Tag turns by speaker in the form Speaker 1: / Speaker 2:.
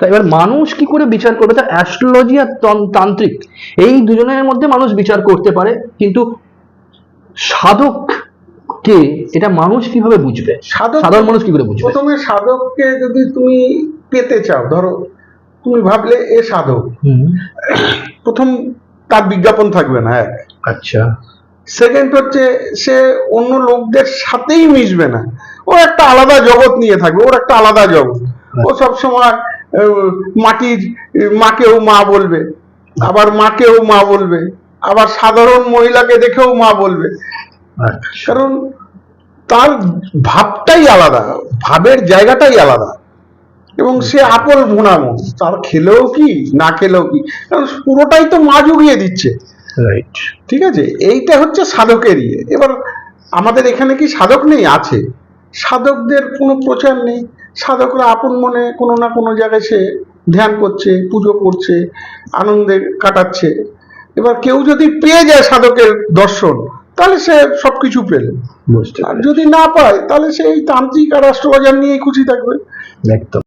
Speaker 1: তা এবার মানুষ কি করে বিচার করবে? তা অ্যাস্ট্রোলজি আর তান্ত্রিক। এই দুজনের মধ্যে মানুষ বিচার করতে পারে কিন্তু সাধক কে এটা মানুষ কীভাবে বুঝবে?
Speaker 2: সাধক
Speaker 1: সাধারণ মানুষ কি করে বুঝবে?
Speaker 2: প্রথমে সাধককে যদি তুমি পেতে চাও ধরো তুমি ভাবলে এ সাধক। প্রথম তার বিজ্ঞাপন থাকবে না এক।
Speaker 1: আচ্ছা।
Speaker 2: সেকেন্ড হচ্ছে সে অন্য লোকদের সাথেই মিশবে না। ও একটা আলাদা জগৎ নিয়ে থাকবে ওর একটা আলাদা জগৎ। ও সবসময় আহ, মাটির মাকেও মা বলবে আবার মাকেও মা বলবে আবার সাধারণ মহিলাকে দেখেও মা বলবে।
Speaker 1: আচ্ছা।
Speaker 2: কারণ তার ভাবটাই আলাদা ভাবের জায়গাটাই আলাদা। এবং সে আপল ভুনামো তার খেলেও কি না খেলেও কি কারণ পুরোটাই তো মা জুগিয়ে দিচ্ছে।
Speaker 1: রাইট।
Speaker 2: ঠিক আছে? এইটা হচ্ছে সাধকের ইয়ে। এবার আমাদের এখানে কি সাধক নেই? আছে। সাধকদের কোনো প্রচার নেই। সাধকরা আপন মনে কোনো না কোনো জায়গায় সে ধ্যান করছে পুজো করছে আনন্দে কাটাচ্ছে। এবার কেউ যদি পেয়ে যায় সাধকের দর্শন তাহলে সে সবকিছু পেল। আর যদি না পায় তাহলে সে এই তান্ত্রিক আর রাষ্ট্রবাজার নিয়েই খুশি থাকবে।
Speaker 1: একদম।